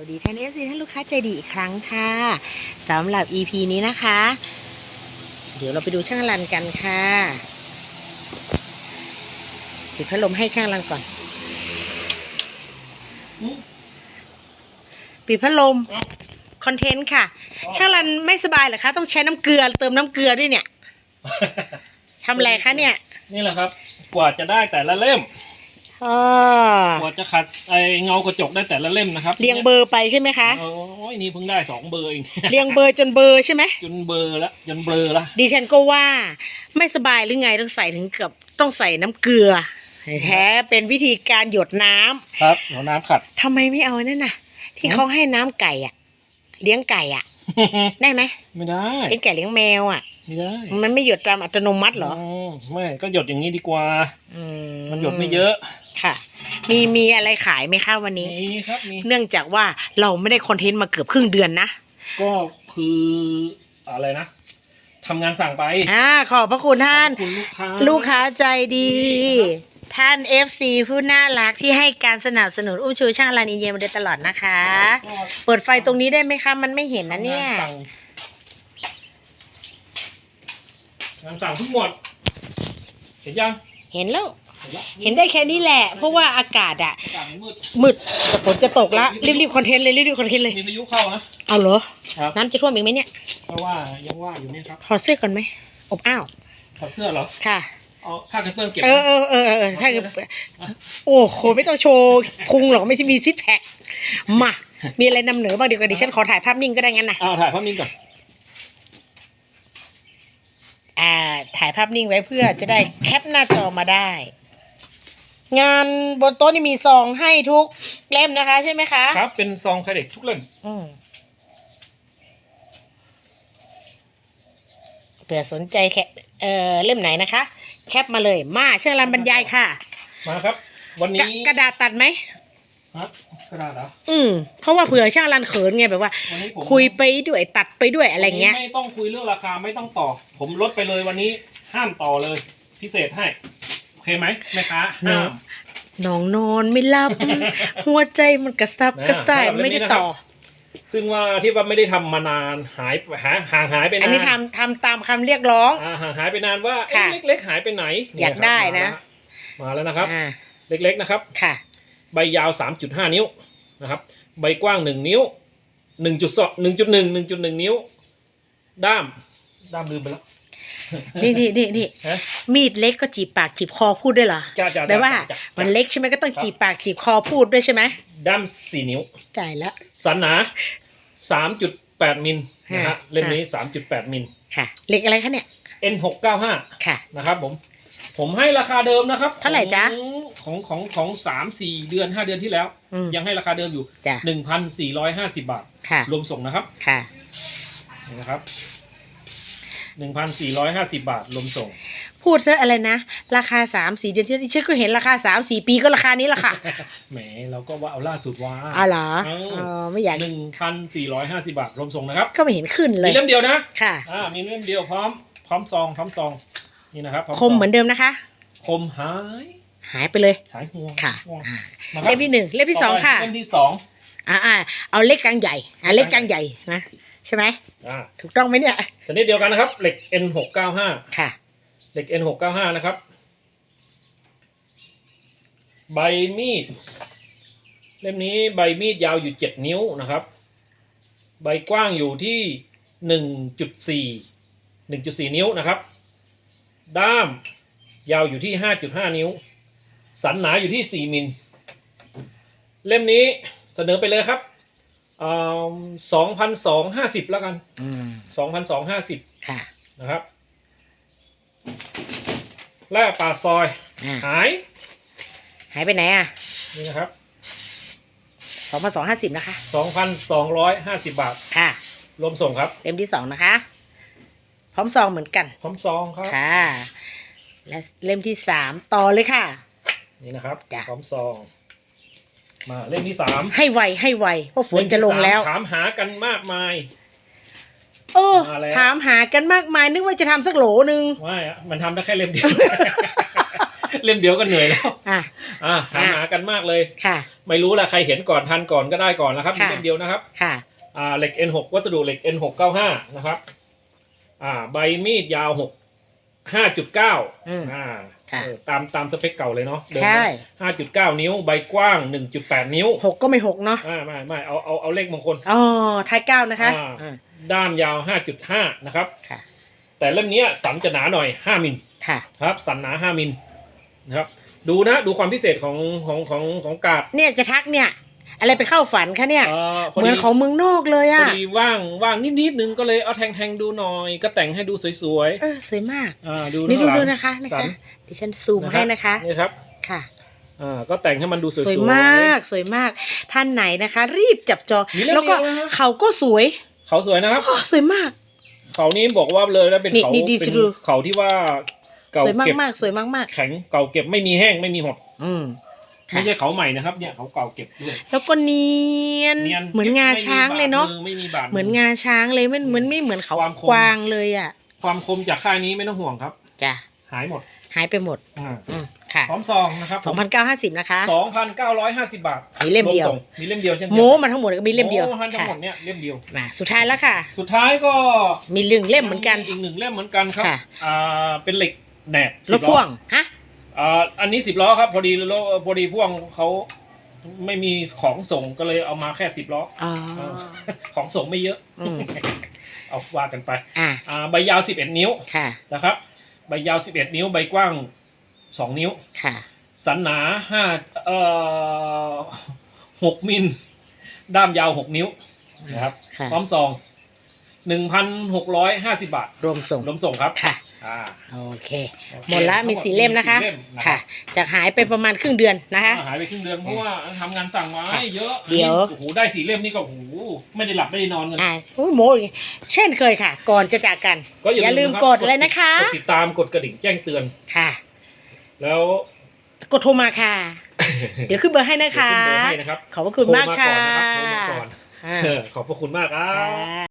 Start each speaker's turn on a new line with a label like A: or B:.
A: วัสดีท่านเอฟซีท่านลูกค้าใจดีอีกครั้งค่ะสำหรับ EP นี้นะคะ เดี๋ยวเราไปดูช่างรันกันค่ะปิดพัดลมให้ช่างรันก่อนปิดพัดลมคอนเทนต์ค่ะ ช่างรันไม่สบายเหรอคะ ต้องใช้น้ำเกลือเติมน้ำเกลือด้วยเนี่ยทำอะไรคะเนี่ย
B: นี่แหละครับ กว่าจะได้แต่ละเล่ม
A: อ๋อก
B: ว่าจะขัดไอเงากระจกได้แต่ละเล่มนะครับ
A: เรียงเบอร์ไปใช่ไหมคะ
B: โอ้ยนี่เพิ่งได้สองเบอร์เอง
A: เรียงเบอร์จนเบอร์ใช่ไหม
B: จนเบอร์ละจนเบลอละ
A: ดิฉันก็ว่าไม่สบายหรือไงต้องใส่ถึงเกือบต้องใส่น้ำเกลือ แท้เป็นวิธีการหยดน้ำ
B: ครับเอาน้ำขัด
A: ทำไมไม่เอานั่นน่ะ ที่เขาให้น้ำไก่อะเลี้ยงไก่อะได้ไหม
B: ไม่ได้
A: เลี้ยงไก่เลี้ยงแมวอะ
B: ไม่ได้
A: มันไม่หยดตามอัตโนมัติเหรอ
B: มไม่ก็หยดอย่างนี้ดีกว่า
A: อื
B: มันหยดไม่เยอะ
A: ค่ะ มีมีอะไรขายไหมคะวันนี้
B: นี่ครับมี
A: เนื่องจากว่าเราไม่ได้คอนเทนต์มาเกือบครึ่งเดือนนะ
B: ก็คืออะไรนะทำงานสั่งไป
A: อ่าขอบพระคุณท่าน
B: ขอบคุณลูกค้า
A: ลูกค้าใจดี
B: ครับ
A: ท่าน FC ผู้น่ารักที่ให้การสนับสนุนอุ้มชูช่างรันอินเดียมาโดยตลอดนะคะ
B: ก็
A: เปิดไฟตรงนี้ได้ไหมคะ มันไม่เห็นนะเนี่ย
B: งาสั่ง งานสั่งทั้งหมด เห็นยัง
A: เห็นแล้ว
B: เห็นแล้ว
A: เห็นได้แค่นี้แหละ เพราะว่าอากาศอะ
B: สั่งมืด
A: มืดจะฝนจะตกละรีบๆคอนเทนต์เลยรีบๆคอนเทนต์เลย
B: มีพายุเข้านะ
A: เอาเหรอ
B: ครับ
A: น้ำจะท่วมอีกไหมเนี่ย
B: เพราะว่ายังว่าอยู่เนี่ยครับ
A: ถอดเสื้อก่อนไหมอบอ้าว
B: ถอดเสื้อเหรอ
A: ค่ะ
B: เอาผ้ากันเปื้อนเก็บ
A: เออเออเออเออถ้าโอ้โหไม่ต้องโชว์คุงหรอกไม่ใช่มีซิทแพคมามีอะไรนำเหนือบ้างเดี๋ยวกันดิฉันขอถ่ายภาพนิ่งก็ได้งั้นนะ
B: เอาถ่ายภาพนิ่งก่อน
A: อ่าถ่ายภาพนิ่งไว้เพื่อจะได้แคปหน้าจอมาได้ งานบนโต๊ะนี่มีซองให้ทุกเล่มนะคะ ใช่ไหมคะ
B: ครับ เป็นซองไข่เด็กทุกเล่ม
A: อืมเผื่อสนใจแคปเอ่อเล่มไหนนะคะ แคปมาเลย มาเชิญรันบรรยายค่ะ
B: มาครับ วัน
A: กระ
B: นี้
A: กระดาษตัดไหม
B: ครับ กระดาษเหรอ
A: อืมเพราะว่าเผื่อช่างรันเขินไงแบบว่า
B: วันนี้ผม
A: คุยไปด้วยตัดไปด้วยอะไรเงี้ย
B: วันนี้ไม่ต้องคุยเรื่องราคาไม่ต้องต่อ ผมลดไปเลยวันนี้ห้ามต่อเลย พิเศษให้โอเคไหมแม่ค้าห้าม
A: น้องนอนไม่หลับ หัวใจมันกระซับ
B: นะ
A: กระส่าย
B: สำหรับเล่ม
A: ไม่
B: นี้
A: ได้
B: นะครับ
A: ต่อ
B: ซึ่งว่าที่ว่าไม่ได้ทำมานานหายหาห่างหายไปนาน
A: อันนี้ทำทำตามคำเรียกร้อง
B: อ่าห่างหายไปนานว่า
A: ค่ะ
B: เอ๊ะเล็กๆหายไปไหน
A: อยากได้นะ
B: มาแล้วนะครับ
A: อ่า
B: เล็กๆนะครับ
A: ค่ะ
B: ใบยาว 3.5 นิ้วนะครับ ใบกว้าง 1 นิ้ว 1.2 1.1 1.1 นิ้ว ด้าม ด้ามลืมไปแล้ว
A: นี่นี่นี่นี่
B: ฮะ
A: มีดเล็กก็จีบปากจีบคอพูดด้วยเหรอ
B: จ้าจ้า
A: แปลว่า
B: จ้ะ
A: มันเล็กใช่ไหมก็ต้องจีบปากจีบคอพูดด้วยใช่ไหม
B: ด้าม 4 นิ้ว
A: ได้แล้ว
B: สันหนา 3.8 มิลนะฮะ
A: อ่า
B: เล่มนี้ 3.8 มิล
A: ค่ะ เล็กอะไรคะเนี่ย
B: N695
A: ค่ะ
B: นะครับผม ผมให้ราคาเดิมนะครับ
A: เท่าไหร่จ๊ะ
B: ของของของสามสี่เดือนห้าเดือนที่แล้ว
A: อืม
B: ยังให้ราคาเดิมอยู่
A: จ้ะ
B: หนึ่งพันสี่ร้อยห้าสิบาท
A: ค่ะ
B: รวมส่งนะครับ
A: ค่ะ
B: นี่นะครับหนึ่งพันสี่ร้อยห้าสิบาท รวมส่ง
A: พูดซะอะไรนะ ราคาสามสี่เดือนที่แล้วดิฉันก็เห็นราคาสามสี่ปีก็ราคานี้แหละค่ะ
B: แหมเราก็ว่าเอาล่าสุดว่า
A: อ๋อเหรอ
B: เออ
A: อ๋อไม่อยาก
B: หนึ่งพันสี่ร้อยห้าสิบาท รวมส่งนะครับ
A: ก็ไม่เห็นขึ้นเล
B: มี
A: ย
B: เล่มเดียวนะ
A: ค่ะ
B: อ่า มีเล่มเดียวพร้อม พร้อมซอง พร้อมซอง นี่นะครับพร้
A: คมเหมือนเดิมนะคะ
B: คมหาย
A: หายไปเลย
B: หายห่วง
A: ค่ะ
B: ห่วง
A: อ่า
B: นะครับ
A: เล่มที่หนึ่งเล่มที่สองค่ะ
B: เล่มที่สอง
A: อ่าอ่าเอาเล็กกลางใหญ่อ่าเล็กกลางใหญ่นะใช่ไหม
B: อ่า
A: ถูกต้องไหมเนี่ย
B: ชนิดเดียวกันนะครับ เหล็ก N หกเก้าห้า
A: ค่ะ
B: เหล็ก N หกเก้าห้านะครับ ใบมีด เล่มนี้ใบมีดยาวอยู่เจ็ดนิ้วนะครับ ใบกว้างอยู่ที่หนึ่งจุดสี่หนึ่งจุดสี่นิ้วนะครับ ด้ามยาวอยู่ที่ห้าจุดห้านิ้ว สันหนาอยู่ที่สี่มิล เล่มนี้เสนอไปเลยครับสองพันสองห้าสิบแล้วกัน
A: อืม
B: สองพันสองห้าสิบ
A: ค่ะ
B: นะครับแร่ป่าซอย
A: อ่า
B: หาย
A: หายไปไหนอะ
B: นี่นะครับ
A: สองพันสองห้าสิบนะคะ
B: 2,250บาท
A: ค่ะ
B: รวมส่งครับ
A: เล่มที่สองนะคะพ ร้อมซองเหมือนกัน
B: พร้อมซองครับ
A: ค่ะ และเล่มที่สามต่อเลยค่ะ
B: นี่นะครับ
A: จ้ะ
B: พร้อมซอง มาเล่มที่สาม
A: ให้ไวให้ไวเพราะฝนจะลงแล้ว
B: เมที่สามถามหากันมากมาย
A: โอ้
B: มาแล้ว
A: ถามหากันมากมายนึกว่าจะทำสักโหลนึง
B: ว่าอะมันทำได้แค่เล่มเดียว เล่มเดียวก็เหนื่อยแล้ว
A: อะ
B: อ่าหา
A: อะ
B: หากันมากเลย
A: ค่ะ
B: ไม่รู้ละใครเห็นก่อนทันก่อนก็ได้ก่อนนะครับมี
A: ค่ะ
B: เล่มเดียวนะครับ
A: ค่ะ
B: อ่าเหล็ก N6 วัสดุเหล็ก N695 นะครับ อ่า ใบมีดยาว6 5.9
A: อืม
B: อ่า
A: ค่ะ
B: เออตามตามสเปคเก่าเลยเนาะเดิม
A: ใช่
B: ห้าจุดเก้านิ้ว ใบกว้าง1.8นิ้ว
A: หกก็ไม่หกเนาะ
B: อ่าไม่ไม่เอาเอาเอาเลขมงคล
A: อ๋อท้ายเก้านะคะ
B: อ่า
A: อ่า
B: ด้ามยาว5.5นะครับ
A: ค่ะ
B: แต่เล่มเนี้ยสันจะหนาหน่อย5มิล
A: ค่ะ
B: ครับสันหนา5มิลนะครับ ดูนะดูความพิเศษของของของของกาด
A: เนี่ยจะทักเนี่ย อะไรไปเข้าฝันคะเนี่ย
B: เอ่อพ
A: เหมือน
B: ดี
A: ของเมืองนอกเลย
B: พอ
A: อะ
B: ดีว่างว่างนิดนิดนึงก็เลยเอาแทงแทงดูหน่อย ก็แต่งให้ดูสวย
A: เออสวยมาก
B: ๆอ่าดู
A: นี่ดู
B: ข้างหลัง
A: ดูนะคะนะ
B: สั
A: คะ
B: น
A: ดิฉันซูมให้นะคะ
B: นี่ครับ
A: ค่ะ
B: อ่าก็แต่งให้มันดูสวย
A: ส
B: ๆ
A: วยมากสวยมาก ท่านไหนนะคะ รีบจับจอง
B: มีเล่ม
A: แล้วก็
B: เดียวนะครับ
A: เขาก็สวย
B: เขาสวยนะครับ
A: โอ้สวยมาก
B: เขานี้บอกว่าเลยแล้วเป็น
A: นี่
B: เขา
A: นี่ดี
B: เป็น
A: ดู
B: เขาที่ว่า เก่า
A: สวยมาก
B: เก็บ
A: มากๆสวยมากมาก
B: แข็งเก่าเก็บไม่มีแห้งไม่มีหด
A: ๆอืมค่ะ
B: ไม่ใช่เขาใหม่นะครับ เนี่ยเขาเก่าเก็บด้วย
A: แล้วก็เนียน
B: เนียน
A: เหมือนงาช้างเลยเนาะ
B: ไม่มีบาดมือ
A: เหมือนงาช้างเลยมันเหมือนไม่เหมือนเขา
B: ความคม
A: กวางเลยอะ
B: ความคมจากค่ายนี้ไม่ต้องห่วงครับ
A: จ้ะ
B: หายหมด
A: หายไปหมด
B: อ่า
A: อืมค่ะ
B: พร้อมซองนะครับ
A: สองพันเก้าห้าสิบนะคะ
B: สองพันเก้าร้อยห้าสิบบาท
A: มีเล่มเดียว
B: รส่งมีเล่มเดียวเช่นเดียว
A: โม้มาทั้งหมดก็มีเล่มเดียว
B: โทั้ง
A: ค่ะ
B: หมดเนี่ยเล่มเดียว
A: มาสุดท้ายแล้วค่ะ
B: สุดท้ายก็
A: มีหนึ่งเล่มเหมือนกัน
B: อีกหนึ่งเล่มเหมือนกันครับ
A: ค่ะ
B: อ่าเป็นเหล็กแหนบ
A: รถพ่วงฮะ
B: อ่าอันนี้สิบล้อครับพอดีรถพอดีพ่วงเขาไม่มีของส่งก็เลยเอามาแค่สิบล้อ
A: อ๋อ
B: เออของส่งไม่เยอะ
A: อืม
B: เอาว่ากันไป
A: อะ
B: อ่าใบยาว11นิ้ว
A: ค่ะ
B: นะครับ ใบยาว11นิ้วใบกว้าง2นิ้ว
A: ค่ะ
B: สันหนา5เอ่อ6มิล ด้ามยาว6นิ้วนะครับ
A: ค่ะ
B: พร้อมซอง 1,650บาท
A: รวมส่ง
B: รวมส่งครับ
A: ค่ะ
B: อ่า
A: โอเค
B: โอเค
A: หมดละมีสี่เล่มนะคะ
B: สี่เล่มนะ
A: ค่ะ จากหายไปประมาณครึ่งเดือนนะคะ
B: อ่าหายไปครึ่งเดือนเพราะว่าทำงานสั่งไว้เยอะ
A: เดี๋ยว
B: โอ้โหได้สี่เล่มนี่ก็โอ้โหไม่ได้หลับไม่ได้นอนกัน
A: อ่าโอ้ยโมอีกเช่นเคยค่ะ ก่อนจะจากกัน
B: ก็
A: อย่าลืม
B: นะครับ
A: กดเลยนะคะ
B: กดติดตามกดกระดิ่งแจ้งเตือน
A: ค่ะ
B: แล้ว
A: กดโทรมาค่ะ เดี๋ยวขึ้นเบอร์ให้นะ
B: เดี๋ยว
A: คะ
B: ขึ้นเบอร์ให้นะครับ
A: ขอบพระคุณมากค่ะ
B: โทรมาก่อนนะครับโทรมาก่อน
A: อ่า
B: เออขอบพระคุณมากครับ
A: ค่ะ